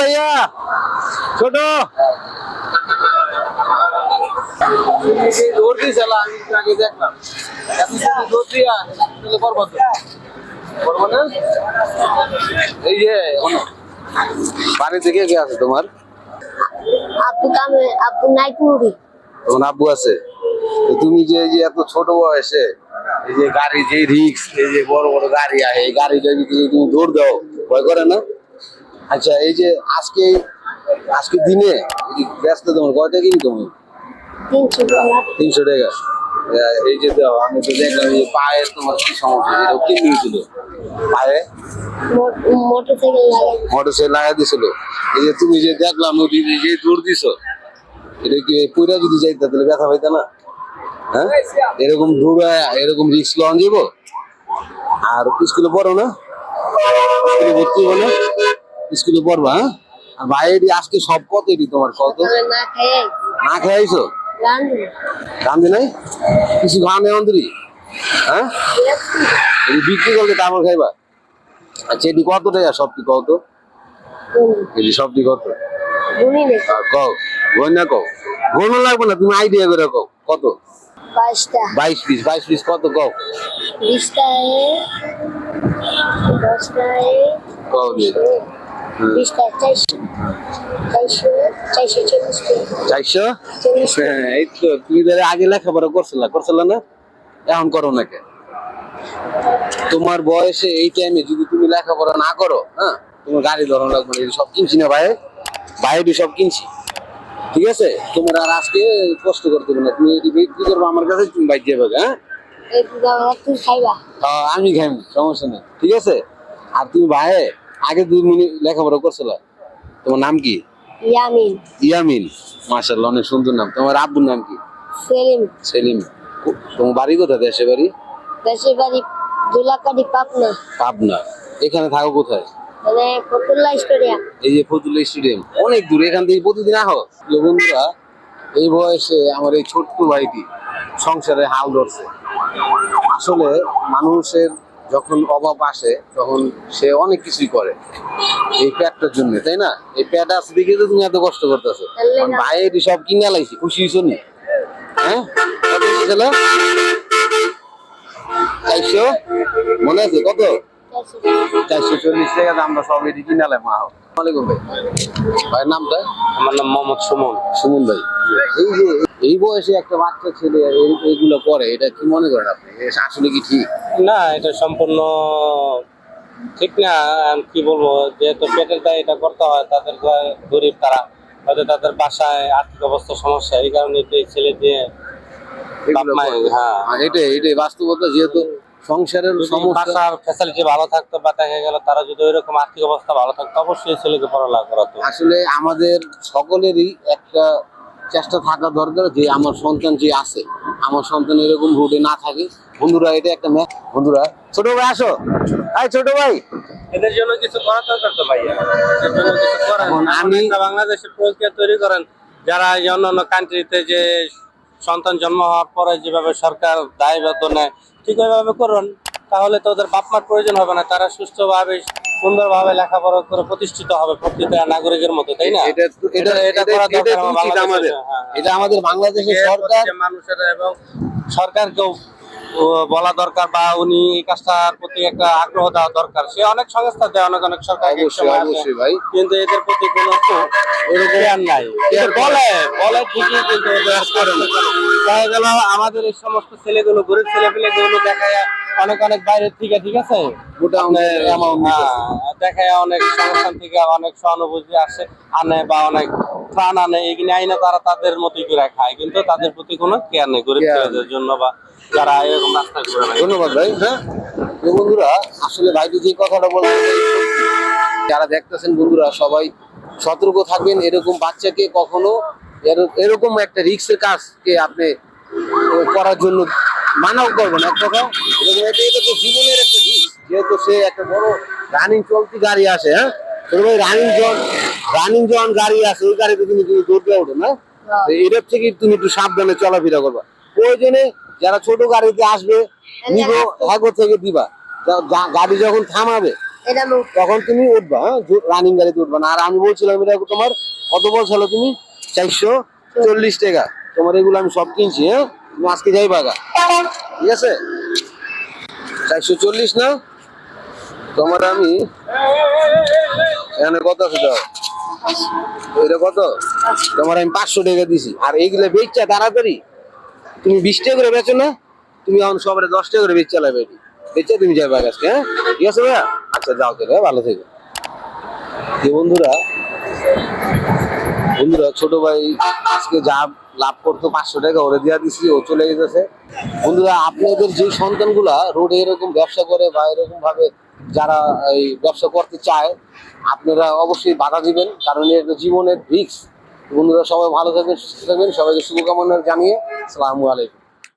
ভাইয়া। ছোট। এই যে শোনো, বাড়িতে কে আছে তোমার? আপু কামে আপু নাইকুরি তোমার আব্বু আছে। তুমি যে এই যে এত ছোট বয়সে এই যে গাড়ি যে রিক্স এই যে বড় বড় গাড়ি আছে এই গাড়ি যদি তুমি দৌড় দাও ভয় করে না? আচ্ছা এই যে আজকে আজকে দিনে ব্যস্ত তোমার কয় টাকা ইনকাম তিনশো টাকা। এই যে আমি তো দেখলাম যে পায়ের তোমার কি সমস্যা? এটা কি নিয়েছিল পায়ে? মোটর সাইকেল লাগাই দিছিল এই যে তুমি যে দেখলাম নদী যে দৌড় দিছো এটা কি পুরা যদি যাইতে তাহলে ব্যথা পাইতা না? হ্যাঁ? এরকম দৌড়া এরকম রিক্স লন যাব আর স্কুলে পড়ো না? স্কুলে ভর্তি হব না? স্কুলে পড়বা হ্যাঁ? আর বাইরে আজকে সব কত এটি তোমার কত? না না খেয়েছো? রান্ধু নাই? কিছু খাওয়া নেই অন্তরি? হ্যাঁ? বিক্রি করলে তারপর খাইবা? আচ্ছা এটি কত টাকা সবটি কত এটি সবটি কত? কও গণ না কও? গণ লাগবে না তুমি আইডিয়া করে কও কত? বাইশ পিস বাইশ পিস কত কও? বিশটায় দশটায় কও চারশো এই তো তুমি ধরে আগে লেখাপড়া করছিলা করছিলা না? এখন করো না কে? তোমার বয়সে এই টাইমে যদি তুমি লেখাপড়া না করো হ্যাঁ? তোমার গাড়ি ধরন লাগবে সব কিনছি না ভাই। বাইরে সব কিনছি। ঠিক আছে? তোমার আর আজকে কষ্ট করতে হবে না। তুমি এটি বিক্রি করব আমার কাছে তুমি বাইক যাবে হ্যাঁ? খাইবা? হ্যাঁ, আমি খাই সমস্যা নেই। ঠিক আছে? আর তুমি ভাই আগে দুই মিনিট লেখাপড়া করছিল। তোমার নাম কি? ইয়ামিন। ইয়ামিন। মার্শাল্লাহ অনেক সুন্দর নাম। তোমার আব্বুর নাম কি? সেলিম। সেলিম। তোমার বাড়ি কোথায়? দেশে বাড়ি? দেশের বাড়ি দুলাকাটি পাবনা। পাবনা। এখানে থাকো কোথায়? মানে ফতুল্লা স্টোরিয়া এই যে ফতুল্লা স্টেডিয়াম অনেক দূর। এখান থেকে প্রতিদিন আহো। বন্ধুরা এই বয়সে আমার এই ছোট্ট ভাইটি সংসারে হাল ধরছে। আসলে মানুষের যখন অভাব আসে তখন সে অনেক কিছুই করে। এই প্যাডটার জন্য তাই না? এই প্যাড আছে দেখে তো তুমি এত কষ্ট করতেছো। ভাইয়ের সব কিনে লাইছি খুশি হয়েছো নি? হ্যাঁ? চারশো? মনে আছে কত? চারশো। চল্লিশ টাকা আমরা সব এটি কিনে আলাম মা ওয়ালাইকুম ভাই। ভাইয়ের নামটা? আমার নাম মোহাম্মদ সুমন। সুমন ভাই। এই যে এই বয়সে একটা বাচ্চা ছেলে এই- এইগুলো করে এটা কি মনে করেন আপনি? আসলে কি ঠিক? না এটা সম্পূর্ণ ঠিক না। আমি কি বলব যেহেতু পেটের দায় এটা করতে হয় তাদের গরিব তারা। হয়তো তাদের বাসায় আর্থিক অবস্থা সমস্যা এই কারণে এই ছেলে দিয়ে করে। হ্যাঁ। এটাই এটাই বাস্তবতা যেহেতু সংসারের সমস্যা। ফ্যাসিলিটি ভালো থাকতো বা দেখা গেল তারা যদি ওইরকম আর্থিক অবস্থা ভালো থাকতো অবশ্যই ছেলেকে পড়ালেখা করাতো। আসলে আমাদের সকলেরই একটা চেষ্টা থাকা দরকার যে আমার সন্তান যে আছে আমার সন্তান এরকম রোডে না থাকে। বন্ধুরা এটা একটা ম্যাচ বন্ধুরা ছোট ভাই আসো। এই ছোট ভাই। এদের জন্য কিছু করা দরকার তো আমি বাংলাদেশের প্রক্রিয়া তৈরি করেন। যারা এই অন্যান্য কান্ট্রিতে যে সন্তান জন্ম হওয়ার পরে যেভাবে সরকার দায়বদ্ধ নেয় ঠিক ওইভাবে করুন তাহলে তো ওদের বাপমার প্রয়োজন হবে না। তারা সুস্থভাবে সুন্দরভাবে লেখাপড়া করে প্রতিষ্ঠিত হবে প্রকৃত নাগরিকের মতো তাই না? এটা আমাদের। বাংলাদেশের সরকার মানুষের এবং সরকারকেও বলা দরকার বা উনি এই কাজটার প্রতি একটা আগ্রহ দেওয়া দরকার। সে অনেক সংস্থা দেয় অনেক অনেক সরকার কিন্তু এদের প্রতি কোনো নাই। বলে বলে ঠিকই কিন্তু ওদের আর করে না। দেখা গেল আমাদের এই সমস্ত ছেলেগুলো গরিব ছেলে পেলেগুলো দেখা যায় অনেক অনেক বাইরের থেকে ঠিক আছে? হ্যাঁ, দেখা যায় অনেক সংস্থান থেকে অনেক সহানুভূতি আসে আনে বা অনেক ত্রাণ আনে এগুলো আইনে তারা তাদের মতোই করে খায়। কিন্তু তাদের প্রতি কোনো কেয়ার নেই গরিব ছেলেদের জন্য বা যারা এরকম রাস্তায় ঘুরে ধন্যবাদ ভাই হ্যাঁ? বন্ধুরা আসলে ভাইটি যে কথাটা সত্যি। যারা দেখতেছেন বন্ধুরা সবাই সতর্ক থাকবেন এরকম বাচ্চাকে কখনো এর- এরকম একটা রিক্সের কাজকে আপনি করার জন্য মানাও করবেন এক কথা। এরকম এটা এটা তো জীবনের একটা রিক্স যেহেতু সে একটা বড় রানিং চলতি গাড়ি আসে হ্যাঁ? ভাই রানিং জন রানিং জন গাড়ি আছে ওই গাড়িতে তুমি তুমি দৌড়তে ওঠো না? এটার থেকে তুমি একটু সাবধানে চলাফেরা করবা। প্রয়োজনে যারা ছোট গাড়িতে আসবে নিবো হ্যাগো থেকে দিবা। গাড়ি যখন থামাবে তখন তুমি উঠবা রানিং গাড়িতে উঠবা না। আর আমি বলছিলাম এটা তোমার কত বলছিল তুমি? চারশো চল্লিশ টাকা। তোমার এগুলো আমি সব কিনছি হ্যাঁ? তুমি আজকে যাই বাগা। ঠিক আছে? চারশো চল্লিশ না? তোমার আমি এখানে কত আছে দাও? এটা কত? তোমার আমি পাঁচশো টাকা দিছি। আর এইগুলো বেচছা তাড়াতাড়ি। তুমি বিশ টাকা করে বেচো না, তুমি এখন সবাই দশ টাকা করে বেচ চালাবে এটি। বেচে তুমি যাবে আজকে হ্যাঁ? ঠিক আছে ভাইয়া? আচ্ছা যাও হ্যাঁ? ভালো থেকো। যে বন্ধুরা বন্ধুরা, ছোট ভাই আজকে যা লাভ করতো পাঁচশো টাকা ওরে দিয়া দিছি, ও চলে গেছে। বন্ধুরা, আপনাদের যে সন্তানগুলা রোডে এরকম ব্যবসা করে বা এরকম ভাবে যারা এই ব্যবসা করতে চায়, আপনারা অবশ্যই বাধা দিবেন, কারণ এটা জীবনের রিস্ক বন্ধুরা সবাই ভালো থাকবেন সুস্থ থাকবেন। সবাইকে শুভকামনা জানিয়ে সালামু আলাইকুম।